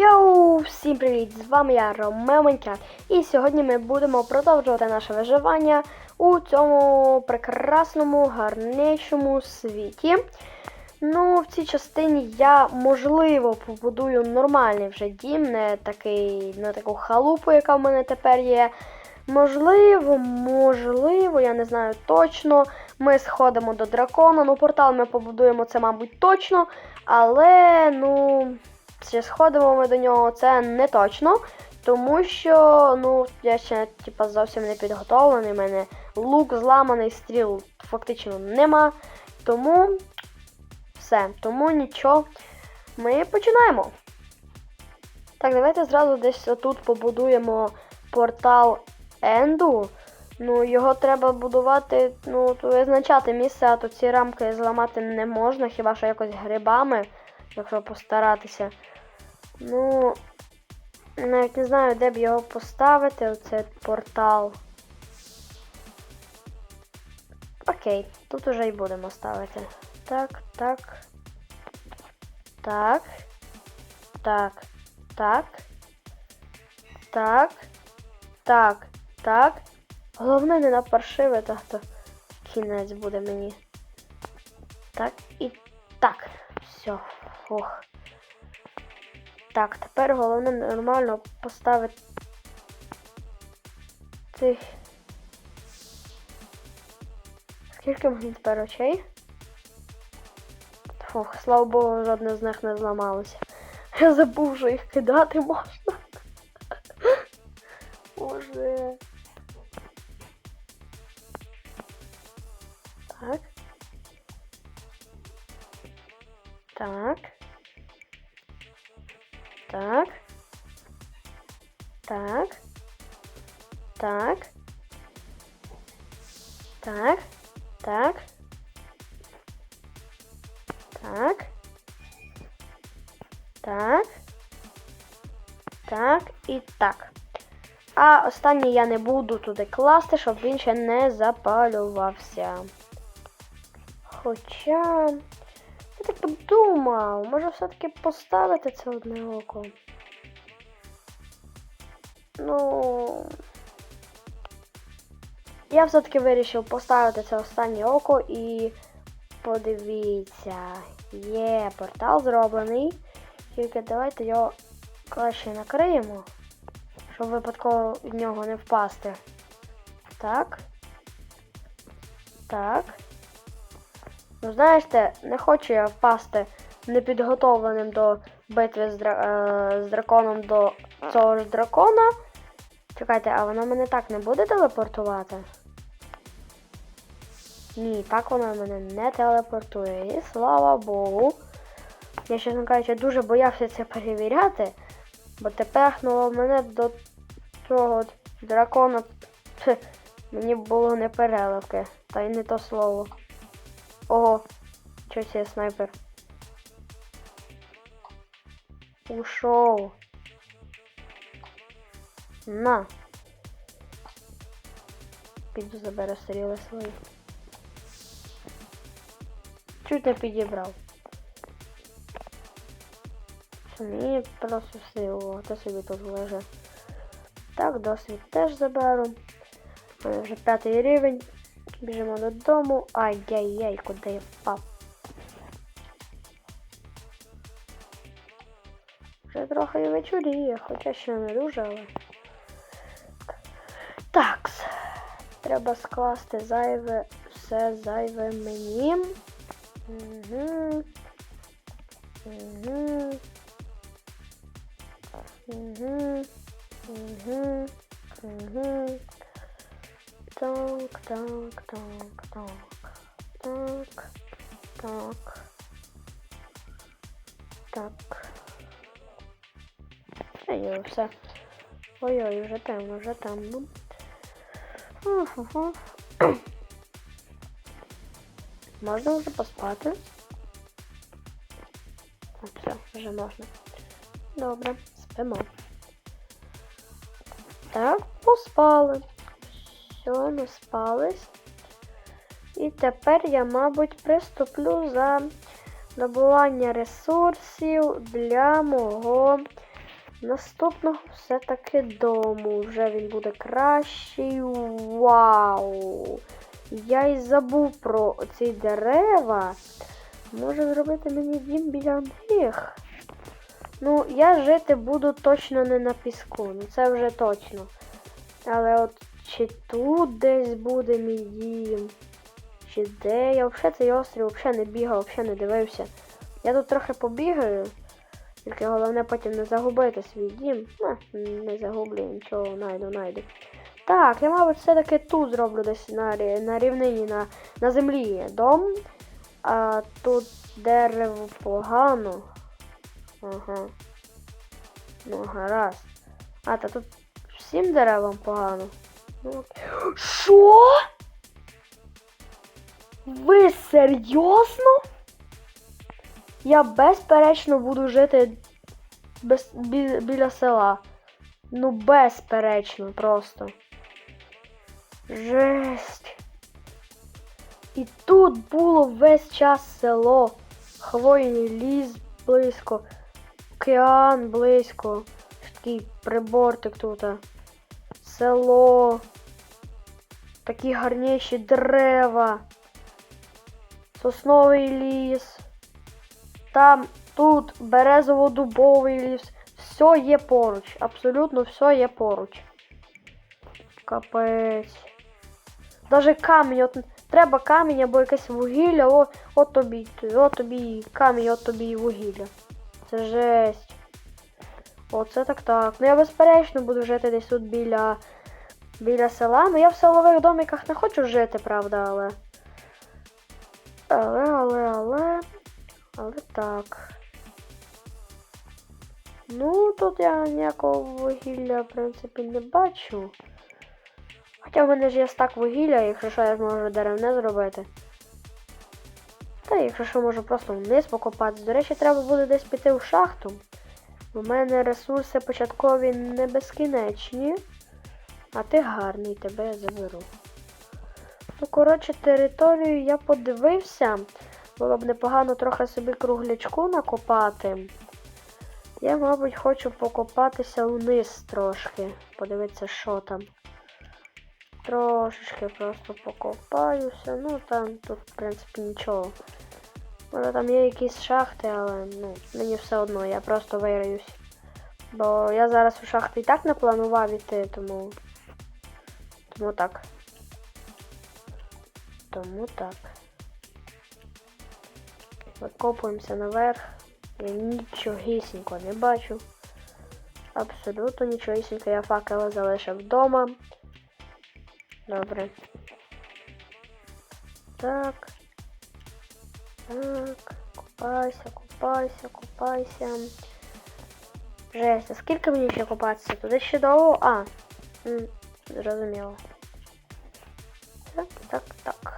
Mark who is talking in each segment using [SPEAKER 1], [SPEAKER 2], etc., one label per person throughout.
[SPEAKER 1] Йоу, всім привіт! З вами я, Ромео Майнкрафт. І сьогодні ми будемо продовжувати наше виживання у цьому прекрасному, гарнейшому світі. Ну, в цій частині я, можливо, побудую нормальний вже дім, не такий, не таку халупу, яка в мене тепер є. Можливо, можливо, я не знаю точно. Ми сходимо до дракона. Ну, портал ми побудуємо це, мабуть, точно. Але, ну, чи сходимо ми до нього, це не точно. Тому що, ну, я ще, типа, зовсім не підготовлений. У мене лук зламаний, стріл фактично нема. Тому все, тому нічого. Ми починаємо. Так, давайте зразу десь отут побудуємо портал Енду. Ну, його треба будувати, ну, визначати місце, а то ці рамки зламати не можна, хіба що якось грибами, якщо постаратися. Ну, навіть не знаю, де б його поставити, оцей портал. Окей, тут уже і будемо ставити. Так, так. Так. Так. Так. Так. Так. Так. Головне не напаршиве, так то кінець буде мені. Так і так. Все. Фух. Так, тепер головне нормально поставити. Ти. Скільки мені тепер очей? Фух, слава Богу, жодне з них не зламалося. Я забув, що їх кидати можна. Боже. Так. Так. Так. Так. Так. Так. Так. Так. Так. Так і так. А останній я не буду туди класти, щоб він ще не запалювався. Хоча. Я подумав, може все-таки поставити це одне око. Ну. Я все-таки вирішив поставити це останнє око і подивіться. Є, портал зроблений. Тільки давайте його краще накриємо, щоб випадково в нього не впасти. Так. Так. Ну, знаєте, не хочу я впасти непідготовленим до битви з, дра... е... з драконом до цього ж дракона. Чекайте, а воно мене так не буде телепортувати? Ні, так воно мене не телепортує. І слава Богу. Я, чесно кажучи, дуже боявся це перевіряти, бо тепехнуло мене до цього дракона. Мені було не переливки, та й не то слово. Ого, щось є снайпер. Ушов. На. Піду заберу стріли свої. Чуть не підібрав. Мені просто силу, то собі тут лежить. Так, досвід теж заберу. У п'ятий рівень. Біжимо додому. Ай-яй-яй, куди я впав. Вже трохи вечоріє, хоча ще не дуже, але. Так. Треба скласти зайве, все зайве мені. Угу. Угу. Угу. Угу. Угу. Так, так, так, так. Так. Так. Так. Ой, все. Ой-ой, вже темно, вже темно. Угу. Можна вже поспати? О, все, вже можна. Добре, спимо. Так, поспали. Все, спались. І тепер я, мабуть, приступлю за добування ресурсів для мого наступного все-таки дому. Вже він буде кращий. Вау! Я й забув про ці дерева. Може зробити мені дім біля них. Ну, я жити буду точно не на піску. Ну це вже точно. Але от чи тут десь буде мій дім? Чи де? Я взагалі цей острів взагалі не бігав, взагалі не дивився. Я тут трохи побігаю. Тільки головне потім не загубити свій дім. Ну, не загублю нічого, найду, найду. Так, я, мабуть, все-таки тут зроблю десь на, на рівнині, на, на землі дом. А тут дерево погано. Ага. Ну, гаразд. А, та тут всім деревам погано. Що? Ви серйозно? Я безперечно буду жити без, бі- біля села. Ну, безперечно, просто. Жесть. І тут було весь час село. Хвойний ліс близько. Океан близько. Такий прибортик тут. Село. Такі гарніші дерева. Сосновий ліс. Там, тут березово-дубовий ліс. Все є поруч. Абсолютно все є поруч. Капець. Даже камінь, от треба камінь або якесь вугілля, о, от тобі, от тобі камінь, от тобі і вугілля. Це жесть. Оце так так. Ну я безперечно буду жити десь тут біля, біля села. Ну я в селових домиках не хочу жити, правда, але. Але, але, але. Але так. Ну, тут я ніякого вугілля, в принципі, не бачу. Хоча в мене ж є стак вугілля, якщо що я зможу деревне зробити. Та якщо що можу просто вниз покопатися. До речі, треба буде десь піти в шахту. У мене ресурси початкові не безкінечні. А ти гарний, тебе я заберу. Ну, коротше, територію я подивився. Було б непогано трохи собі круглячку накопати. Я, мабуть, хочу покопатися вниз трошки. Подивитися, що там. Трошечки просто покопаюся. Ну там тут, в принципі, нічого. Може там є якісь шахти, але ну, мені все одно, я просто вираюсь. Бо я зараз у шахти і так не планував іти, тому. Тому так. Тому так. Викопуємося наверх. Я нічогісінько не бачу. Абсолютно нічогісінько. Я факели залишив вдома. Добре. Так. Так. Купайся, купайся, купайся. Жесть, а скільки мені ще купатися? Туди ще довго? А. м, Зрозуміло. Так, так, так.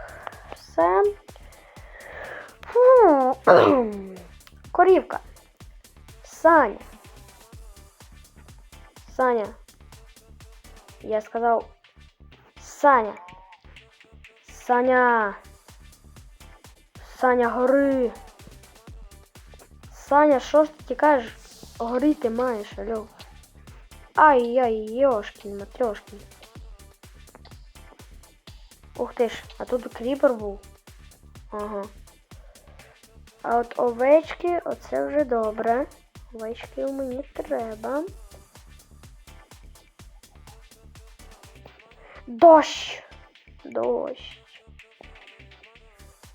[SPEAKER 1] Все. Фу. Корівка. Саня. Саня. Я сказав. Саня. Саня. Саня, гори. Саня, що ж ти тікаєш? Гори ти маєш, алло. Ай-яй, йошкін, матрьошкін. Ух ти ж, а тут кріпер був. Ага. А от овечки, оце вже добре. Овечки мені треба. Дощ! Дощ.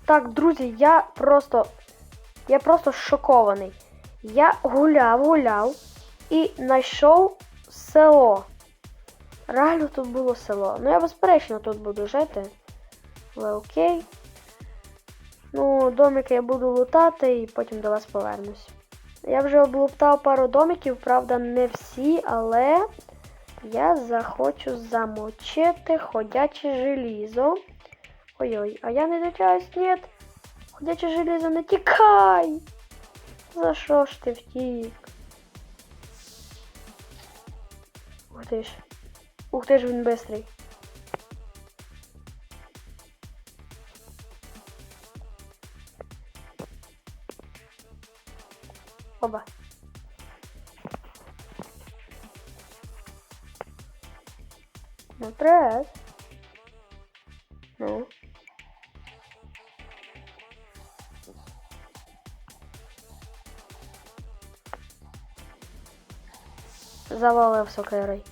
[SPEAKER 1] Так, друзі, я просто. Я просто шокований. Я гуляв, гуляв і знайшов село. Реально тут було село. Ну я безперечно тут буду жити. Але окей. Ну, домики я буду лутати і потім до вас повернусь. Я вже облуптав пару домиків, правда, не всі, але я захочу замочити ходяче желізо. Ой-ой, а я не дочаюсь, нет. Ходяче железо, не тікай! За що ж ти втік? Ух ти ж. Ух ти ж він бистрий. Оба. Ну, прес. Ну. Завалив сокирий.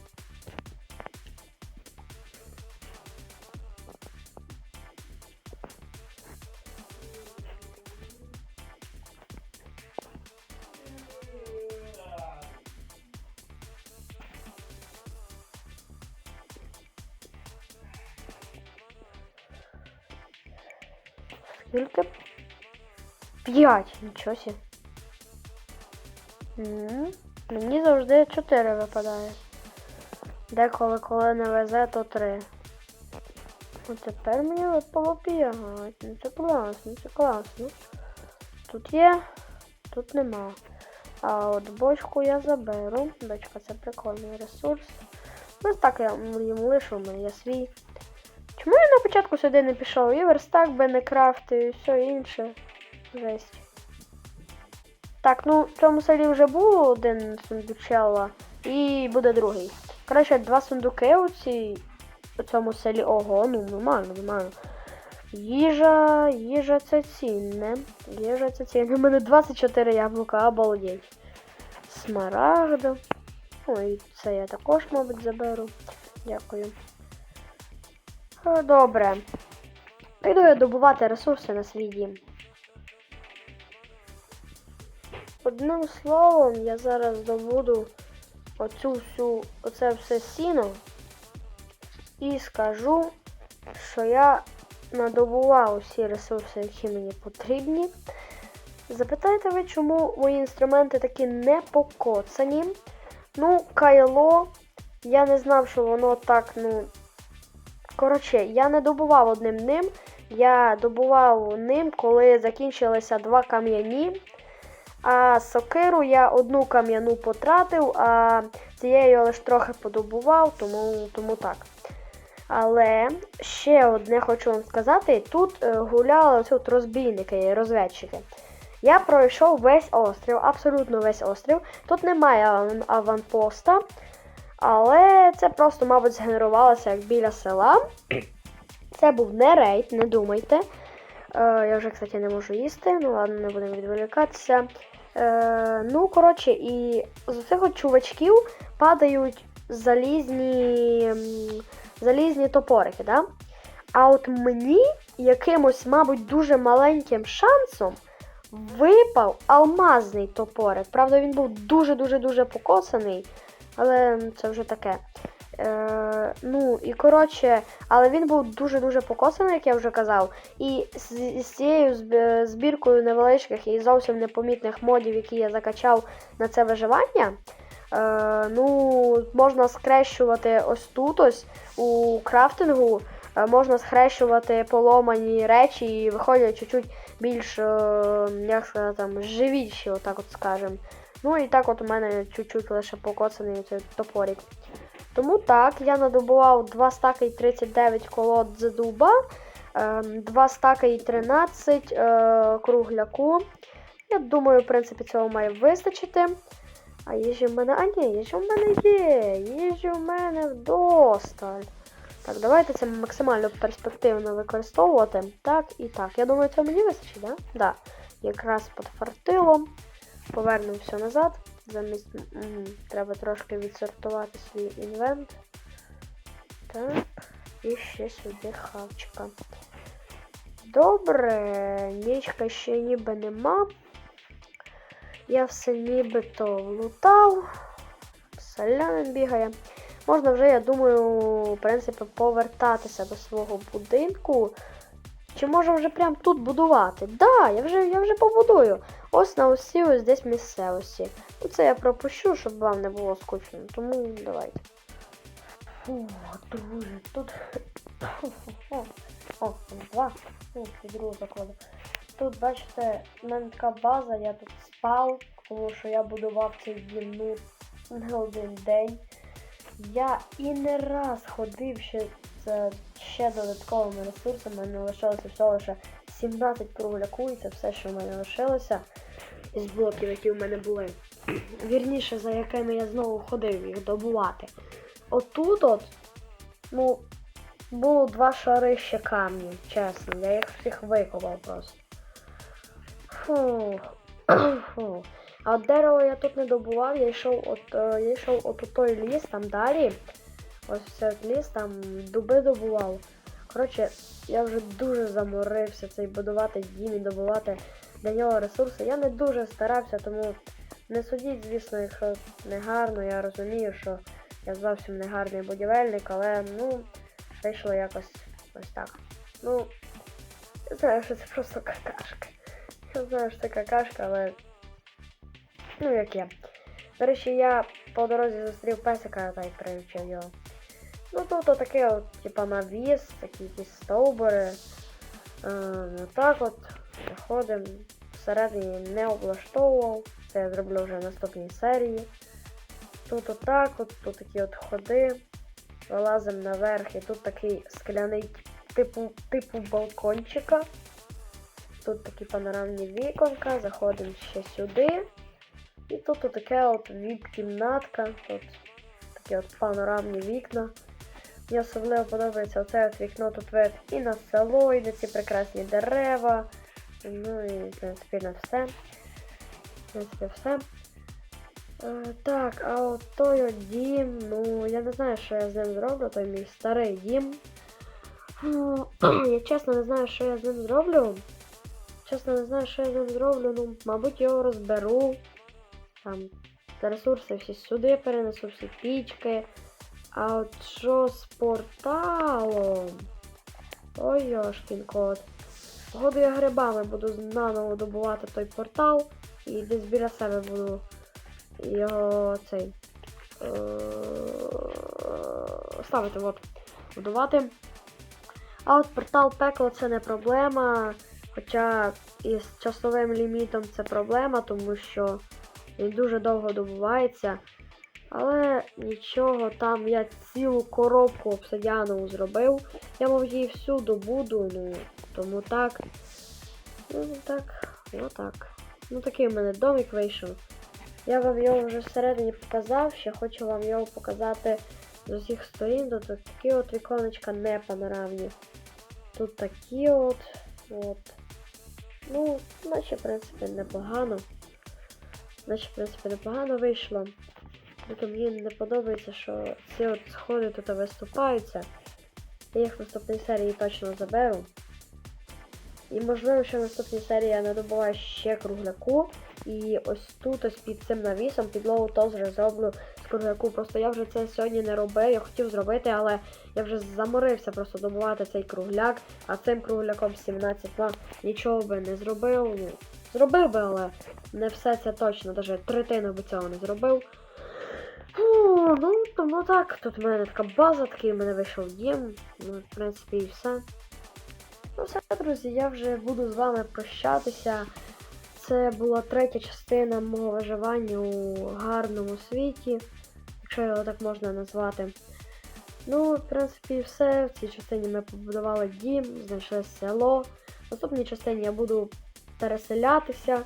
[SPEAKER 1] Скільки? П'ять, нічого сі. Мені завжди чотири випадає. Деколи, коли не везе, то три. От тепер мені випало п'ять. Ну це класно, це класно. Тут є, тут нема. А от бочку я заберу. Бочка це прикольний ресурс. Ось так я їм лишу, у мене є свій. Чому я на початку сюди не пішов? І верстак би не крафтив, і все інше. Жесть. Так, ну в цьому селі вже був один сундучела і буде другий. Коротше, два сундуки у цій у цьому селі. Ого, ну нормально, нормально. Їжа, їжа це цінне. Їжа це цінне. У мене 24 яблука, обалдеть. Смарагд. Ой, це я також, мабуть, заберу. Дякую. Е, Добре. Піду я добувати ресурси на свій дім. Одним словом, я зараз добуду оцю всю, оце все сіно і скажу, що я надобував усі ресурси, які мені потрібні. Запитайте ви, чому мої інструменти такі не покоцані? Ну, кайло, я не знав, що воно так, ну. Коротше, я не добував одним ним. Я добував ним, коли закінчилися два кам'яні. А сокиру я одну кам'яну потратив, а цією лише трохи подобував, тому, тому так. Але ще одне хочу вам сказати: тут е, гуляли тут розбійники розведчики. Я пройшов весь острів, абсолютно весь острів. Тут немає аванпоста, але це просто, мабуть, згенерувалося як біля села. Це був не рейд, не думайте. Е, я вже, кстати, не можу їсти. Ну ладно, не будемо відволікатися. Е, ну, коротше, і з цих чувачків падають залізні, залізні топорики, да? А от мені якимось, мабуть, дуже маленьким шансом випав алмазний топорик. Правда, він був дуже-дуже-дуже покосаний, але це вже таке. Е, ну, і коротше, але він був дуже-дуже покосаний, як я вже казав. І з, з цією збіркою невеличких і зовсім непомітних модів, які я закачав на це виживання. Е, ну, можна скрещувати ось тут ось у крафтингу. е, Можна схрещувати поломані речі і виходять чуть-чуть більш, е, як сказати, там, живіші, отак от скажем. Ну і так от у мене чуть-чуть лише покоцаний цей топорик. Тому так, я надобував 2 стаки і 39 колод з дуба, 2 стаки і 13 е, кругляку. Я думаю, в принципі, цього має вистачити. А їжі в мене. А ні, їжі в мене є. Їжі в мене вдосталь. Так, давайте це максимально перспективно використовувати. Так і так. Я думаю, це мені вистачить, так? Да? Да. Якраз підфартило. Повернемо все назад. Замість. Угу. Треба трошки відсортувати свій інвент. Так. І ще сюди хавчика. Добре, нічка ще ніби нема. Я все нібито влутав. Селянин бігає. Можна вже, я думаю, в принципі, повертатися до свого будинку. Чи може вже прямо тут будувати? Да, я вже, я вже побудую. Ось на усі ось десь місцевості. Ну це я пропущу, щоб вам не було скучно. Тому давайте. Фу, друже, тут. О, там два. Другу закладу. Тут, бачите, в мене така база, я тут спав, тому що я будував цей дім не один день. Я і не раз ходив ще з ще додатковими ресурсами, мене лишилося всього лише 17 кругляку, і це все, що в мене лишилося із блоків, які в мене були. Вірніше, за якими я знову ходив їх добувати. Отут от Ну, було два шари ще камню, чесно. Я їх всіх викопав просто. Фух. А от дерево я тут не добував, я йшов от, е, я йшов от у той ліс, там далі. Ось цей ліс, там дуби добував. Коротше, я вже дуже заморився цей будувати дім і добувати для нього ресурси. Я не дуже старався, тому не судіть, звісно, якщо не гарно, я розумію, що я зовсім не гарний будівельник, але ну, вийшло якось ось так. Ну, я знаю, що це просто какашка. Я знаю, що це какашка, але. Ну, як є. До речі, я по дорозі зустрів песика та й привчив його. Ну тут таке от, типа навіс, такі якісь стовбури. Е, так от заходимо. Всередині не облаштовував. Це я зроблю вже в наступній серії. Тут отак, от, тут такі от ходи. Вилазимо наверх і тут такий скляний типу, типу балкончика. Тут такі панорамні віконка, заходимо ще сюди. І тут таке от віп-кімнатка. Тут такі от панорамні вікна. Мені особливо подобається оце от вікно тут вид і на село, і на ці прекрасні дерева. Ну і в принципі на все. Принципі, все. Е, так, а от той от дім, ну я не знаю, що я з ним зроблю, той мій старий дім. Я чесно не знаю, що я з ним зроблю. Чесно не знаю, що я з ним зроблю. Ну, мабуть, його розберу. Там ресурси всі сюди перенесу, всі пічки. А от що з порталом? Ой, йошкін кот. Походу я грибами буду наново добувати той портал і десь біля себе буду його цей е, ставити, от, будувати. А от портал пекло це не проблема. Хоча із часовим лімітом це проблема, тому що він дуже довго добувається. Але нічого, там я цілу коробку обсидіанову зробив. Я мав її всю добуду, ну, тому так. Ну так, ну так. Ну такий в мене домик вийшов. Я вам його вже всередині показав, ще хочу вам його показати з усіх сторін. Тут такі от віконечка не панорамні. Тут такі от. от. Ну, наче, в принципі, непогано. Наче, в принципі, непогано вийшло. Тільки мені не подобається, що ці от сходи тут виступаються. Я їх в наступній серії точно заберу. І можливо, що в наступній серії я надобуваю ще кругляку. І ось тут, ось під цим навісом, підлогу теж зроблю з кругляку. Просто я вже це сьогодні не робив, я хотів зробити, але я вже заморився просто добувати цей кругляк, а цим кругляком 17 2 нічого би не зробив. Ну, зробив би, але не все це точно, навіть третину би цього не зробив. Фу, ну, тому так, тут в мене така база, такий в мене вийшов дім. Ну, в принципі, і все. Ну все, друзі, я вже буду з вами прощатися. Це була третя частина мого виживання у гарному світі, якщо його так можна назвати. Ну, в принципі, все. В цій частині ми побудували дім, знайшли село. В наступній частині я буду переселятися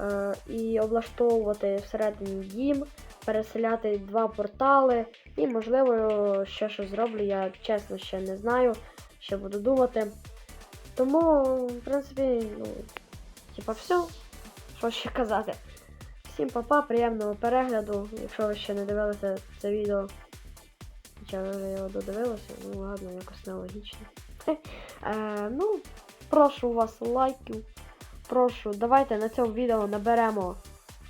[SPEAKER 1] е, і облаштовувати всередині дім, переселяти два портали і, можливо, ще щось зроблю. Я чесно ще не знаю, ще буду думати. Тому, в принципі, ну, типа, все. Що ще казати. Всім папа, приємного перегляду. Якщо ви ще не дивилися це відео. Хоча ви вже його додивилися, ну ладно, якось нелогічно. Е, ну, прошу вас лайків. Прошу, давайте на цьому відео наберемо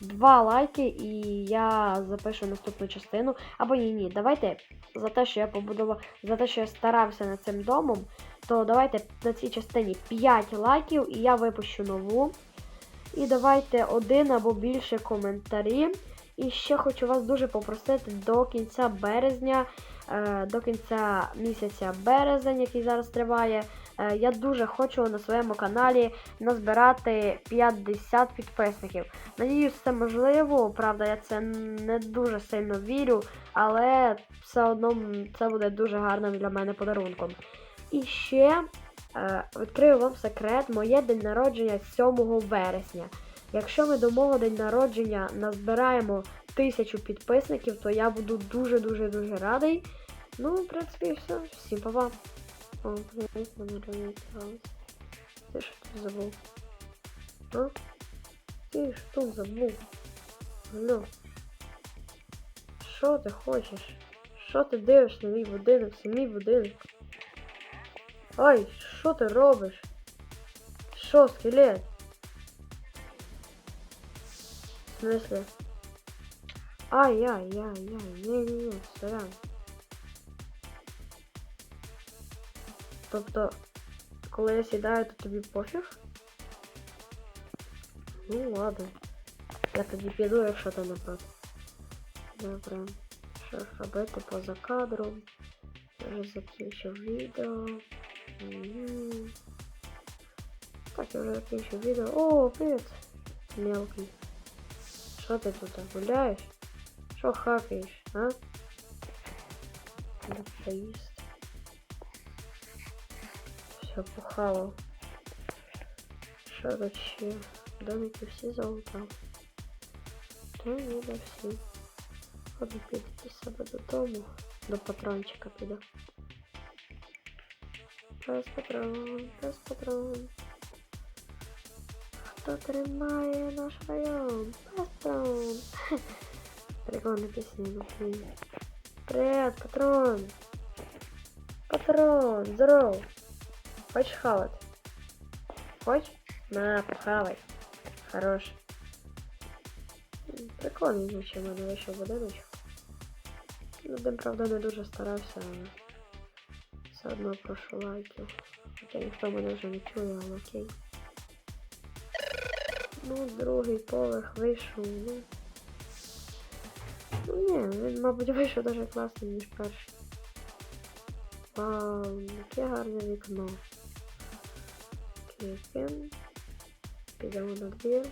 [SPEAKER 1] 2 лайки і я запишу наступну частину. Або ні, ні, давайте за те, що я побудував, за те, що я старався над цим домом, то давайте на цій частині 5 лайків і я випущу нову. І давайте один або більше коментарів. І ще хочу вас дуже попросити до кінця березня, е, до кінця місяця березень, який зараз триває. е, Я дуже хочу на своєму каналі назбирати 50 підписників. Надіюсь, це можливо. Правда, я це не дуже сильно вірю, але все одно це буде дуже гарним для мене подарунком. І ще е, відкрию вам секрет, моє день народження 7 вересня. Якщо ми до мого день народження назбираємо тисячу підписників, то я буду дуже-дуже дуже радий. Ну, в принципі, все. Всім па-па. О, реально. Ти що тут забув? А? Ти що забув? Алло. Що ти хочеш? Що ти дивишся на мій будинок? Це мій будинок. Ой, що ти робиш? Що, скелет? В смысле? Ай-яй-яй-яй, не-не-не, сорян. Тобто, коли я сідаю, то тобі пофіг? Ну ладно. Я тоді піду, якщо ти не проти. Добре. Що ж робити поза кадром? Я вже закінчив відео. Мгм. Так, я вже закінчив відео. О, привіт! Мелкий. Що ти тут гуляєш? Що хакаєш, а? Да поїсти. Все, похавав. Що тут ще? Домики всі залутав. Та ні, да всі. Ладно, піду до себе додому. До патрончика піду. Без патрон, без патрон. Хто тримає наш район? Патрон. Прикольна пісня, ну блін. Привет, патрон. Патрон, здоров. Хочешь хавать? Хочешь? На, похавай. Хорош. М, Прикольний звучить в мене вийшов будиночок. Ну, де, правда, не дуже старався, але все одно прошу лайків. Хоча ніхто мене вже не чує, але окей. Ну, другий поверх вийшов, ну. Ну ні, він, мабуть, вийшов дуже класний, ніж перший. Вау, яке гарне вікно. Клікаємо. Підемо на двір.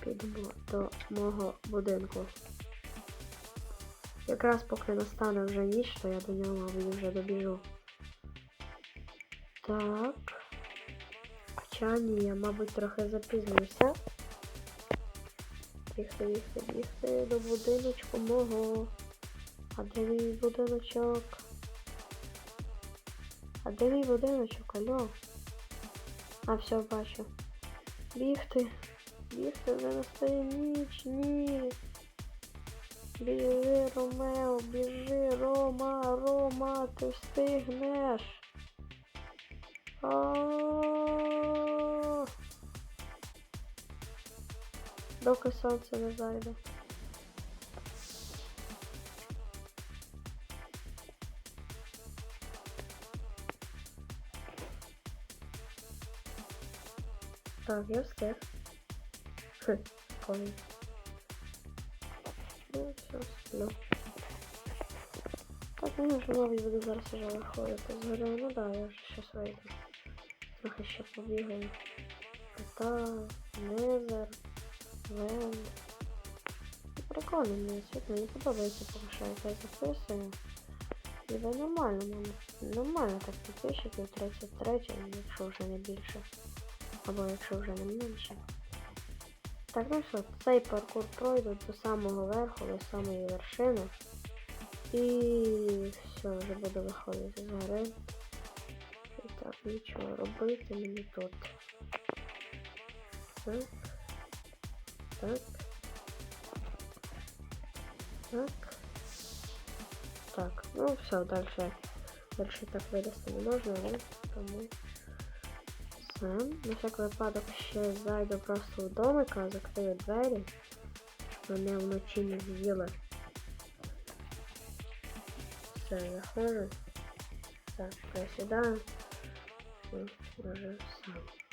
[SPEAKER 1] Підемо до мого будинку. Якраз поки настане вже ніч, то я до нього, мабуть, вже добіжу. Так. Хоча ні, я, мабуть, трохи запізнююся. Бігти, бігти, бігти до будиночку мого. А де мій будиночок? А де мій будиночок, алло? А, все, бачу. Бігти. Бігти, вже настає ніч, ні. Біжи, Ромео, біжи, Рома, Рома, ти встигнеш. Доки сонце не зайде. Так, я встиг. Хм, прикольно. Ну, все, сплю. Так, ну вже мабуть буду зараз вже виходити з гори. Ну да, я вже щас вийду. Трохи ще побігаю. Та, Незер, Ленд. Прикольно мені світ, мені подобається, як я записую. Ніби нормально, мені нормально так підписчиків 33, якщо вже не більше. Або якщо вже не менше. Так, ну що, цей паркур пройду до самого верху, до самої вершини. І все, вже буду виходити з гори. І так, нічого робити мені тут. Так. Так. Так. Так, ну все, дальше. Дальше так вилізти не можна, але тому. Все. На всяк випадок ще зайду просто в домика, закрию двері, щоб мене вночі не з'їли. Все, заходжу. Так, присідаю. І вже все.